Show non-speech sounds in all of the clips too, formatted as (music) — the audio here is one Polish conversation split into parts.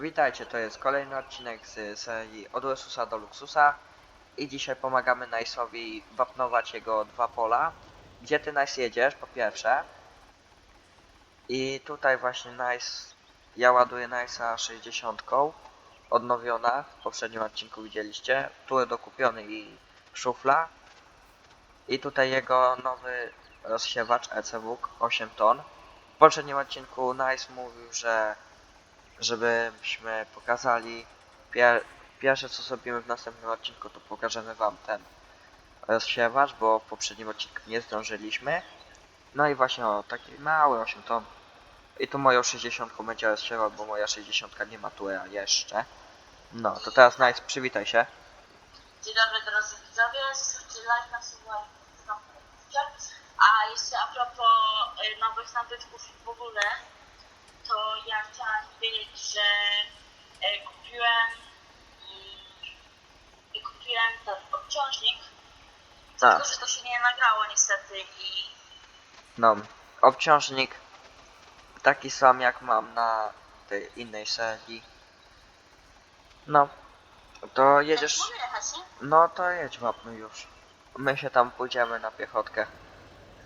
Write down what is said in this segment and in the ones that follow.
Witajcie, to jest kolejny odcinek z serii Od Ursusa do Luxusa i dzisiaj pomagamy Nice'owi wapnować jego dwa pola. Gdzie ty Nice jedziesz, po pierwsze? I tutaj właśnie Nice, ja ładuję Nice'a 60 odnowiona, w poprzednim odcinku widzieliście, tu dokupiony i szufla. I tutaj jego nowy rozsiewacz ECWK 8 ton. W poprzednim odcinku Nice mówił, że żebyśmy pokazali pier pierwsze co zrobimy w następnym odcinku to pokażemy wam ten rozsiewacz, bo w poprzednim odcinku nie zdążyliśmy. No i właśnie o taki mały 8 ton. I tu moją 60 będzie rozsiewał, bo moja 60 nie ma tuera jeszcze. No to teraz Nice, przywitaj się. Dzień dobry drodzy widzowie, słuchajcie na A jeszcze a propos y, nowych nabytków w ogóle, to ja chciałam powiedzieć, że y, kupiłem y, y, kupiłem ten obciążnik, A. tylko że to się nie nagrało niestety i No, obciążnik taki sam jak mam na tej innej serii. No, to jedziesz. No to jedź wapno już. My się tam pójdziemy na piechotkę.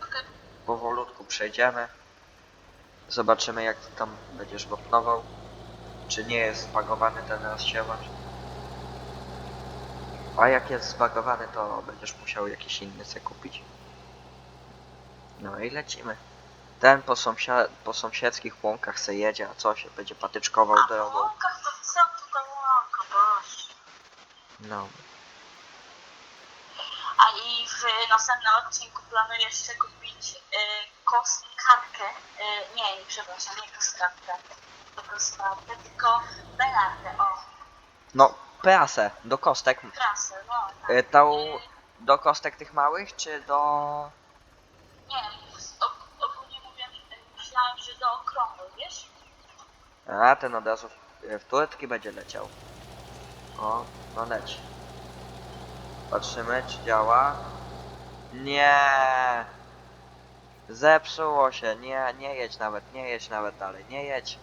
Okej. Powolutku przejdziemy. Zobaczymy jak ty tam będziesz wapnował. Czy nie jest zbagowany ten rozsiewacz. A jak jest zbagowany to będziesz musiał jakiś inny sobie kupić. No i lecimy. Ten po, sąsia po sąsiedzkich łąkach se jedzie, a co się będzie patyczkował A po drogą. łąkach to co tu ta łąka, boże. No. A i w następnym odcinku planuję jeszcze kupić. Y, nie, przepraszam, nie kostkarkę. Nie kostkarkę, tylko belarkę, o, No, prasę do kostek. prasę, no. Tak. Y, Tą Y, do kostek tych małych, czy do... nie, og- ogólnie mówiąc, myślałem, że do okrągłych, wiesz? A ten od razu w, w turetki będzie leciał. O, no leci. Patrzymy, czy działa. Nie. Zepsuło się. Nie, nie jedź nawet, nie jedź nawet dalej, nie jedź.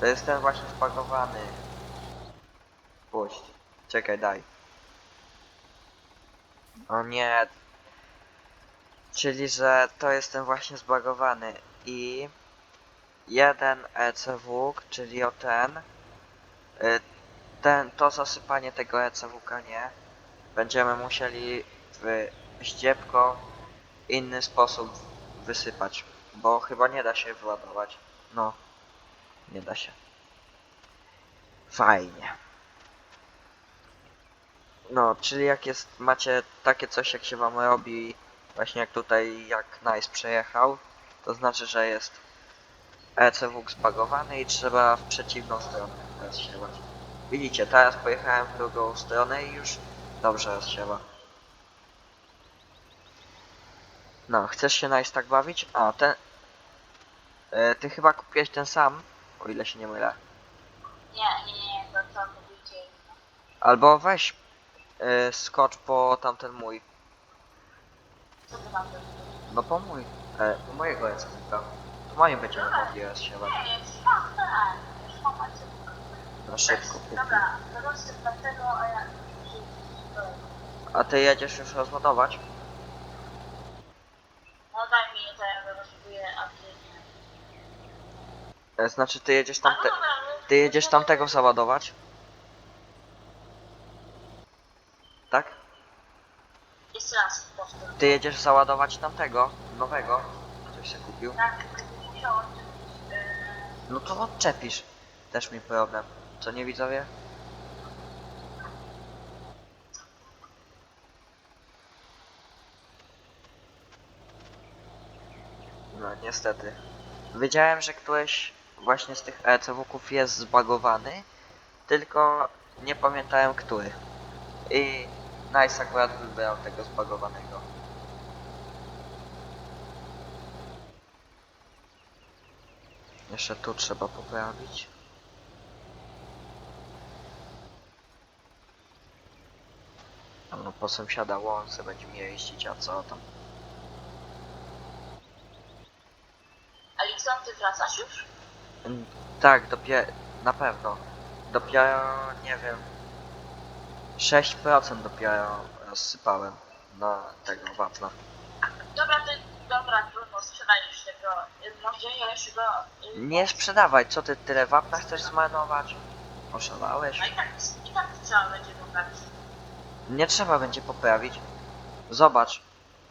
To jest ten właśnie spakowany. Puść. Czekaj, daj. O nie. Czyli, że to jest ten właśnie zbagowany i jeden ECW, czyli o ten, y, ten, to zasypanie tego ECW nie, będziemy musieli w ściepko inny sposób wysypać, bo chyba nie da się wyładować. No, nie da się. Fajnie. No, czyli jak jest, macie takie coś jak się wam robi, właśnie jak tutaj, jak Nice przejechał, to znaczy, że jest ECW zbagowany i trzeba w przeciwną stronę rozsiewać. Widzicie, teraz pojechałem w drugą stronę i już dobrze rozsiewa. No, chcesz się nice tak bawić? A, ten... E, ty chyba kupiłeś ten sam, o ile się nie mylę. Nie, nie, nie, to to mówicie. Albo weź e, skocz po tamten mój. Co to tam było? No po mój. E, po mojego ECW. Po moim będziemy mogli rozsiewać. Nie, mam, tak, już mam macie. Na szybko. kupię. Dobra, to rozsyp dlatego, a ja... A ty jedziesz już rozładować? No daj mi, to ja rozbuję, a ty nie. E, znaczy ty jedziesz tam te... Ty jedziesz tamtego załadować? Tak? Jeszcze raz powtórzę. Ty jedziesz załadować tamtego, nowego, ktoś się kupił. Tak. Yy, No to odczepisz. Też mi problem. Co nie widzowie? No niestety. Wiedziałem, że któryś właśnie z tych ECW-ków jest zbagowany, tylko nie pamiętałem który. I Nice akurat wybrał tego zbagowanego. Jeszcze tu trzeba poprawić. No po sąsiada łące będziemy jeździć, a co tam? Ty wracasz już? Tak, dopiero Na pewno. Dopiero, nie wiem, 6% dopiero rozsypałem na tego wapna. Dobra, ty, dobra, trudno, sprzedajesz tego. Y, Może jeszcze go... Nie sprzedawaj, co ty tyle wapna chcesz zmarnować? Oszalałeś? A i tak, i tak trzeba będzie poprawić. Nie trzeba będzie poprawić. Zobacz,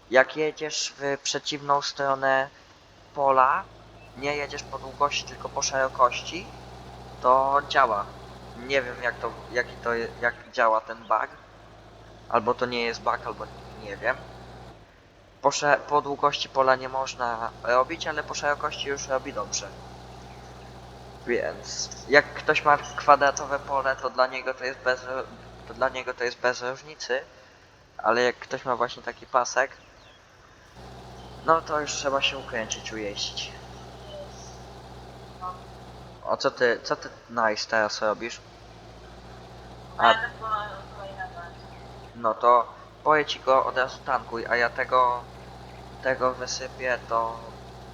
jak jedziesz w przeciwną stronę pola, nie jedziesz po długości, tylko po szerokości, to działa. Nie wiem jak to, jaki to jak działa ten bug. Albo to nie jest bug, albo nie wiem. Po, po długości pola nie można robić, ale po szerokości już robi dobrze. Więc jak ktoś ma kwadratowe pole, to dla niego to jest bez, to dla niego to jest bez różnicy. Ale jak ktoś ma właśnie taki pasek, no to już trzeba się ukręcić, ujeździć. O co ty, co ty nice teraz robisz? a A- ja tak po kolejnego. No to poję ci go od razu tankuj, a ja tego, tego wysypię, to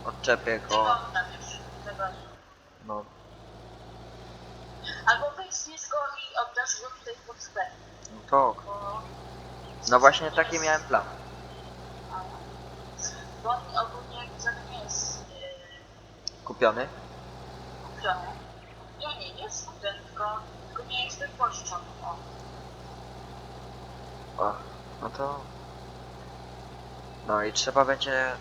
odczepię Tego go, odstawisz. Tego. no, Albo weźmiesz go i oddasz go tutaj pod sklep, no to, bo... no właśnie taki miałem plan. Bo on ogólnie wcale nie jest Kupiony? kupiony. Nie, nie, nie jest kupiony, tylko, tylko nie jest wypożyczony. O. No to... No i trzeba będzie...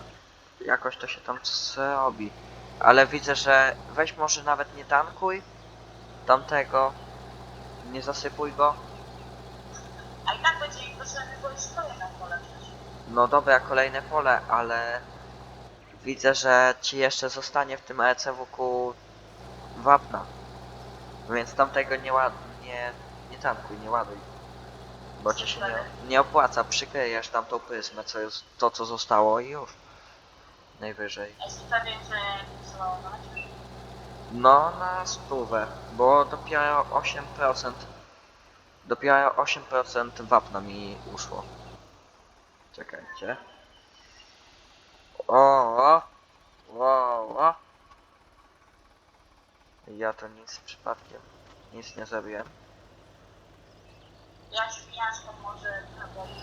Jakoś to się tam zrobi. Ale widzę, że weź może nawet nie tankuj tamtego. Nie zasypuj go. A i tak będzie ich potrzebny, bo jest kolejna pole przecież. No dobra, kolejne pole, ale widzę, że ci jeszcze zostanie w tym ECWQ wapna. Więc tamtego nie ład... nie, nie tankuj, nie ładuj. Bo ci się nie, nie opłaca, przykryjesz tam tą prysmę, co jest to co zostało i już. Najwyżej. A? No na stówę, bo dopiero 8% dopiero 8% wapna mi uszło. Czekajcie. O, o, o, o. Ja to nic przypadkiem nic nie zrobiłem. Ja śmieszko może naprawdę.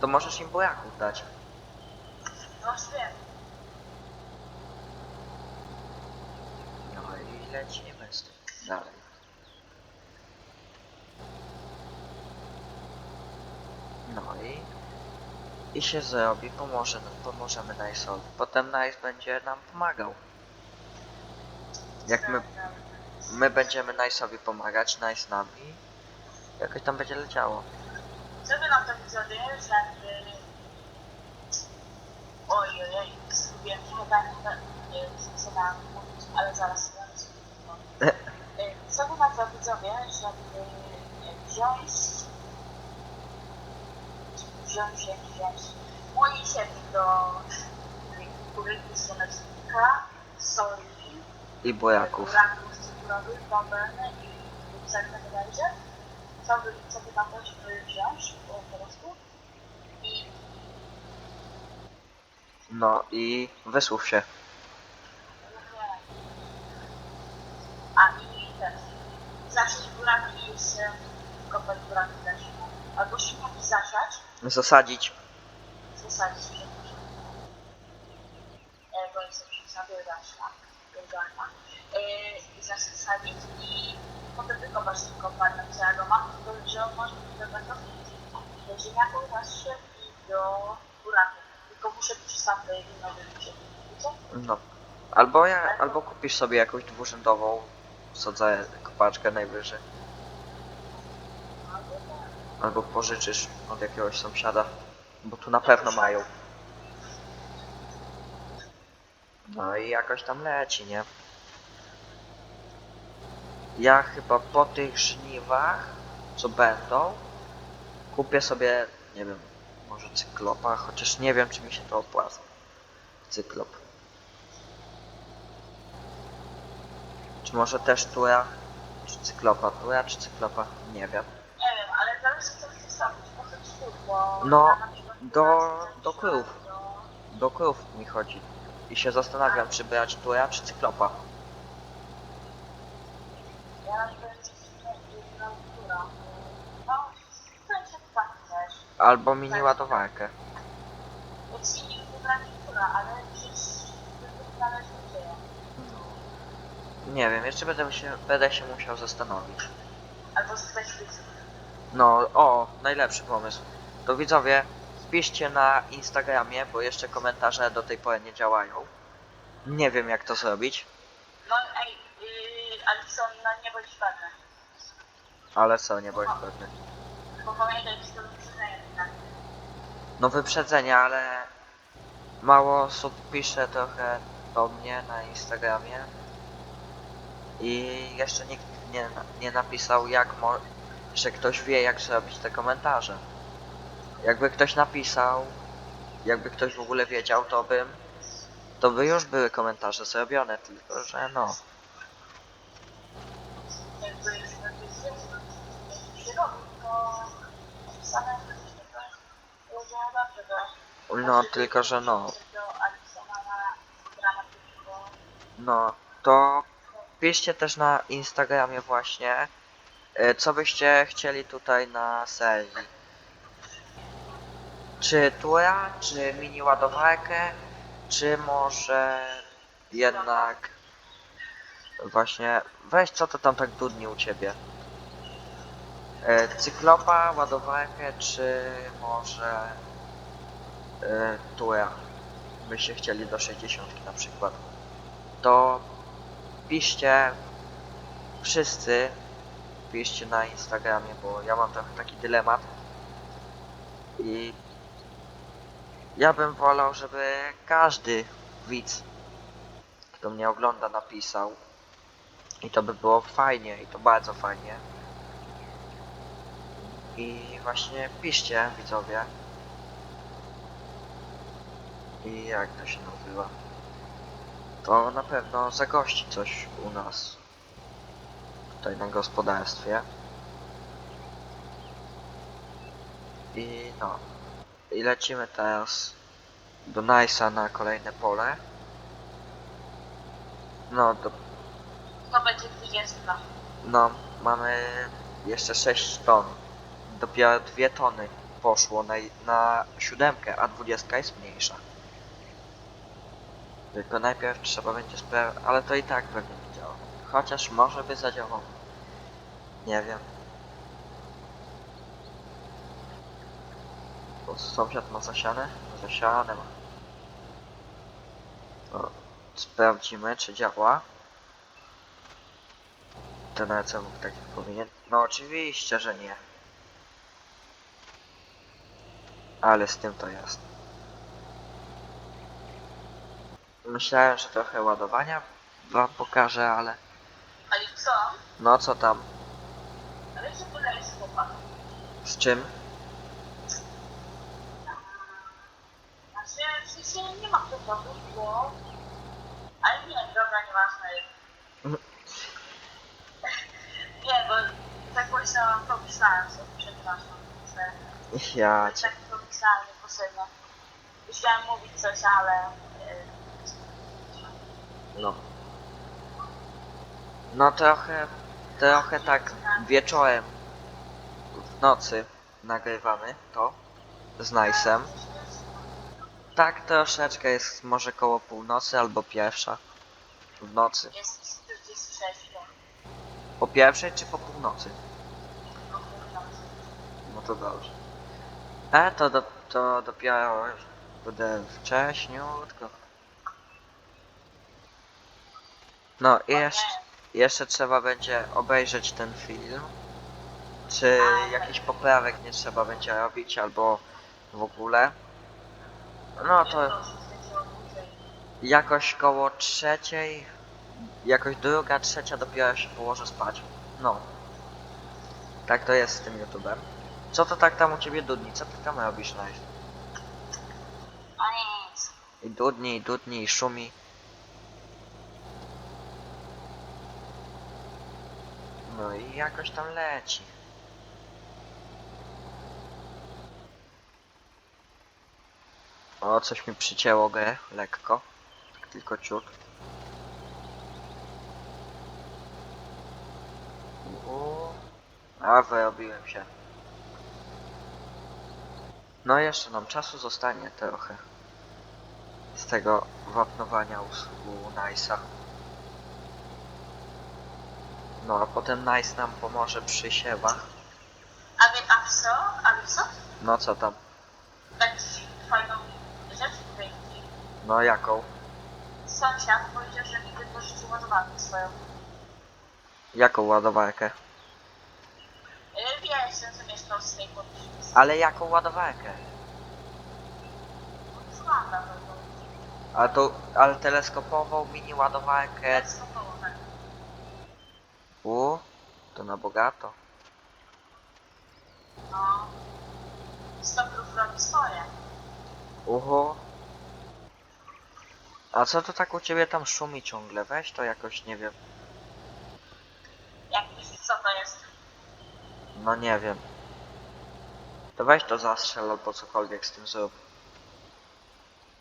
To możesz im buraków dać. No wiem. No i lecimy z tym dalej. No i i się zrobi, pomoże nam, pomożemy Nice'owi. Potem Nice będzie nam pomagał. Jak my, my będziemy Nice'owi pomagać, Nice nami, jakoś tam będzie leciało. Co by nam tak widzowie, żeby... Oj, oj, oj, zgubiłem chyba, chyba, nie wiem, co mam mówić, ale zaraz, zaraz. E, Co by nam to widzowie, żeby wziąć... Wziąć, jak wziąć... Mój siewnik do kuryki słonecznika, soli, I bawełny i. Co po prostu? I No i wysłów się. A i też. Zasiać buraki jeszcze kopać buraki też. Albo śmieci zasiać, Zasadzić. zasadzić, przepraszam. E, bo jestem przesady zasia, wygląda. E, i zasadzić i potem wykopać tym koparem całego mam, to że on może być do tego do ziemniaków i do buraków. Tylko muszę być sam do jednego wyliczyć. Wiecie? No. Albo ja, albo kupisz sobie jakąś dwurzędową, sadzę kopaczkę najwyżej. Albo pożyczysz od jakiegoś sąsiada, bo tu na pewno mają. No i jakoś tam leci, nie? Ja chyba po tych żniwach, co będą, kupię sobie, nie wiem, może cyklopa, chociaż nie wiem, czy mi się to opłaca. Cyklop. Czy może też tura, czy cyklopa, tura, czy cyklopa, nie wiem. Nie wiem, ale chcesz zrobić, po co ci tur, bo... No, do- do chcę krów. do- krów mi chodzi. I się zastanawiam, czy brać tura, czy cyklopa. Ja która. No, w sensie tak też. Albo mini ładowarkę. Się nie wybrać która, ale przecież to zależy od dzieje. Nie wiem, jeszcze będę się, będę się musiał zastanowić. Albo zostać widzów. No, o, najlepszy pomysł. To widzowie, wpiszcie na Instagramie, bo jeszcze komentarze do tej pory nie działają. Nie wiem jak to zrobić, No ej, yy, Alison, no nie bądź pewny. ale co, nie bądź pewny. Bo pamiętaj, że to wyprzedzenie tak. No wyprzedzenia, ale mało osób pisze trochę do mnie na Instagramie i jeszcze nikt nie, nie napisał jak mo że ktoś wie jak zrobić te komentarze. Jakby ktoś napisał, jakby ktoś w ogóle wiedział, to bym to by już były komentarze zrobione, tylko że no. Jakby. No tylko że no. No, to piszcie też na Instagramie właśnie, e, co byście chcieli tutaj na serii. Czy tura, czy mini ładowarkę, czy może jednak właśnie, weź co to tam tak dudni u ciebie. E, Cyklopa, ładowarkę, czy może e, tura byście chcieli do 60 na przykład. To piszcie wszyscy, piszcie na Instagramie, bo ja mam trochę taki dylemat. I ja bym wolał, żeby każdy widz, kto mnie ogląda, napisał. I to by było fajnie i to bardzo fajnie. I właśnie piszcie widzowie. I jak to się nazywa? To na pewno zagości coś u nas. Tutaj na gospodarstwie. I no. I lecimy teraz do Nice'a na kolejne pole. No, do, To będzie 20. no, mamy jeszcze 6 ton. Dopiero 2 tony poszło na, na siódemkę, a 20 jest mniejsza. Tylko najpierw trzeba będzie sprawdzić, ale to i tak pewnie nie działa. Chociaż może by zadziałało. Nie wiem. Sąsiad ma zasiane? Zasiane ma. To sprawdzimy czy działa. Ten mógł tak nie powinien. No oczywiście, że nie. Ale z tym to jest. Myślałem, że trochę ładowania wam pokażę, ale Ale co? no co tam? Ale co chłopak? Z czym? Sensie nie ma kłopotów, bo... Ale nie, dobra, nieważne. Nie, bo tak pomyślałam, pomyślałam sobie, przepraszam. Ja cię. Tak pomyślałam niepotrzebnie. Chciałam mówić coś, ale... y, No. No trochę, trochę tak wieczorem, w nocy nagrywamy to z Nice'em. Tak, troszeczkę jest może koło północy albo pierwsza. W nocy. Jest 46. Po pierwszej czy po północy? Po północy. No to dobrze. A to, do, to dopiero będę wcześniutko. No i jeszcze, jeszcze trzeba będzie obejrzeć ten film. Czy jakichś poprawek nie trzeba będzie robić albo w ogóle. No to jakoś koło trzeciej, jakoś druga, trzecia dopiero się położę spać. No. Tak to jest z tym YouTubem. Co to tak tam u ciebie dudni? Co ty tam robisz na nic. I dudni, i dudni, i szumi. No i jakoś tam leci. O, coś mi przycięło grę, lekko. Tak tylko ciut. A, wyrobiłem się. No jeszcze nam czasu zostanie trochę. Z tego wapnowania usłu Nice'a. No a potem Nice nam pomoże przy siewach. A więc, a co? A co? No co tam? Tak ci fajną rzecz powiedzieć. No jaką? Sąsiad powiedział, że mi wypożyczył ładowarkę swoją. Jaką ładowarkę? Yy, Wiesz, ten co mieszkał z tej podróży. Ale jaką ładowarkę? Słucham na pewno. A to, ale teleskopową mini ładowarkę. Teleskopowo, tak. U, to na bogato. No. Stokrów robi swoje. Uhu. A co to tak u ciebie tam szumi ciągle? Weź to jakoś, nie wiem. Jak myślisz, co to jest? No nie wiem. To weź to zastrzel albo cokolwiek z tym zrób.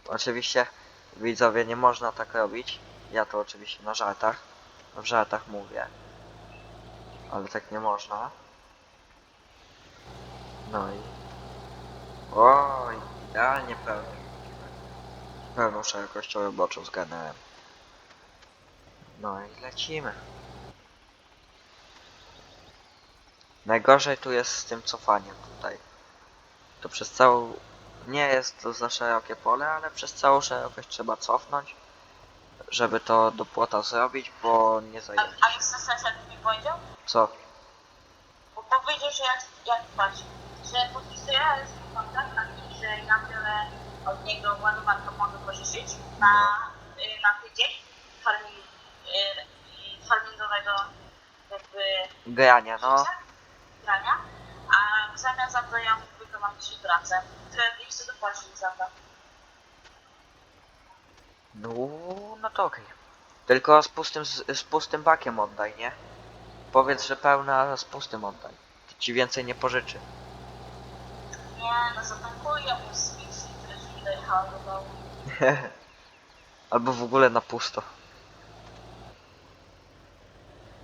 Oczywiście widzowie nie można tak robić. Ja to oczywiście na żartach. W żartach mówię. Ale tak nie można. No i... Oj, idealnie pełny. Pełną szerokością roboczą zgarnąłem. No i lecimy. Najgorzej tu jest z tym cofaniem tutaj. To przez całą... Nie jest to za szerokie pole, ale przez całą szerokość trzeba cofnąć, żeby to do płota zrobić, bo nie A, a wiesz, co sąsiad mi powiedział? Co? Bo powiedział, że jak, jak patrz, że podpisuję kontrakt taki, że ja biorę od niego ładowarkę, mogę pożyczyć na, y, na tydzień farming, y, farmingowego jakby Grania, no. życia, grania, a w zamian za to ja wykonam trzy prace, które nie chcę dopłacić za to. No, no to okej. Tylko z pustym, z, z pustym bakiem oddaj, nie? Powiedz, że pełna, a z pustym oddaj. Ci więcej nie pożyczy. Nie, no zatankuję mu z do (laughs) domu. Albo w ogóle na pusto.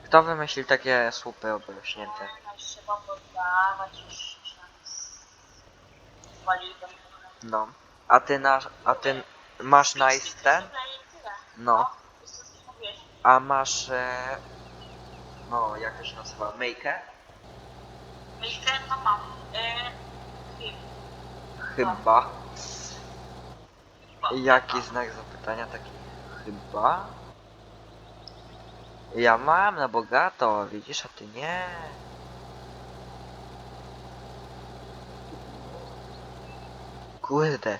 Kto wymyślił takie słupy obrośnięte? No, trzeba poddawać, już. No. A ty na, a ty masz nice ten? No. A masz e, no jak to się nazywa? Myślę, no mam. E. Chyba. Jaki znak zapytania taki? Chyba? Ja mam na bogato, widzisz, a ty nie. Kurde.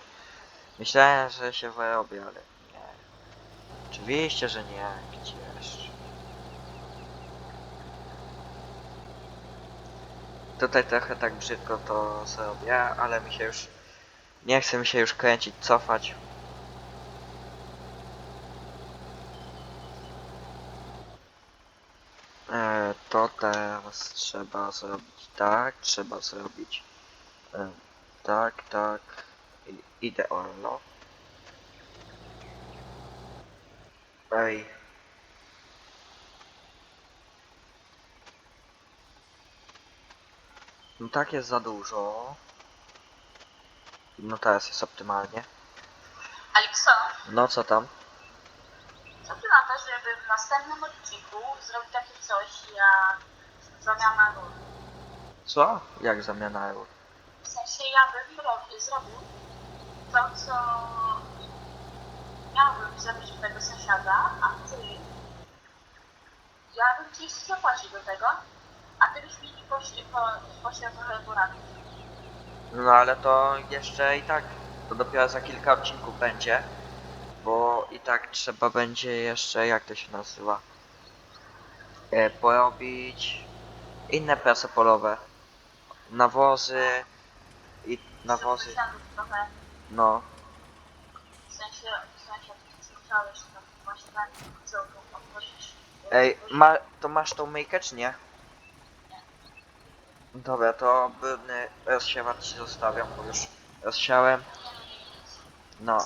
Myślałem, że się wyrobię, ale nie. Oczywiście, że nie. Gdzież. Tutaj trochę tak brzydko to zrobię, ale mi się już... Nie chce mi się już kręcić, cofać. E, to teraz trzeba zrobić tak, trzeba zrobić e, tak, tak, i, idealno. Ej. No tak jest za dużo. No teraz jest optymalnie. Alekso, No co tam? co ty na to, żeby w następnym odcinku zrobić takie coś jak zamiana ról? Co? Jak zamiana euro? W sensie ja bym ro- zrobił to, co miałbym zrobić u tego sąsiada, a ty ja bym ci zapłacił do tego, a ty byś mi poś- po- pośle poradził. No ale to jeszcze i tak, to dopiero za kilka odcinków będzie, bo i tak trzeba będzie jeszcze, jak to się nazywa, e, porobić inne prace polowe, nawozy i nawozy, trochę, no, w sensie sąsiad chciałeś tam właśnie tak całkiem odpowiedzieć. ej, ma, to masz tą myjkę czy nie? Dobra, to brudny rozsiewacz ci zostawiam, bo już rozsiałem, no,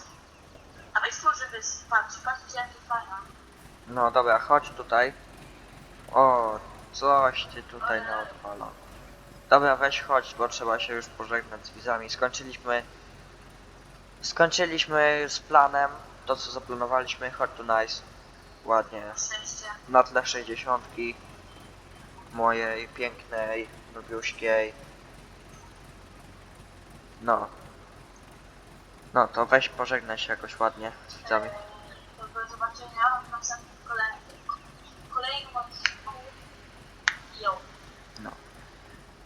A weź żeby patrz, patrzcie jak to fajna. no dobra, chodź tutaj, o, coś ty tutaj na odpala. Dobra, weź chodź, bo trzeba się już pożegnać z widzami. Skończyliśmy... Skończyliśmy z planem, to co zaplanowaliśmy, chodź tu nice. Ładnie. Na tle 60 mojej pięknej, lubiuśkiej. No. No to weź pożegnaj się jakoś ładnie z widzami. Do zobaczenia w następnym kolejnym, kolejnym odcinku. Yo.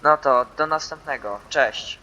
No to do następnego. Cześć.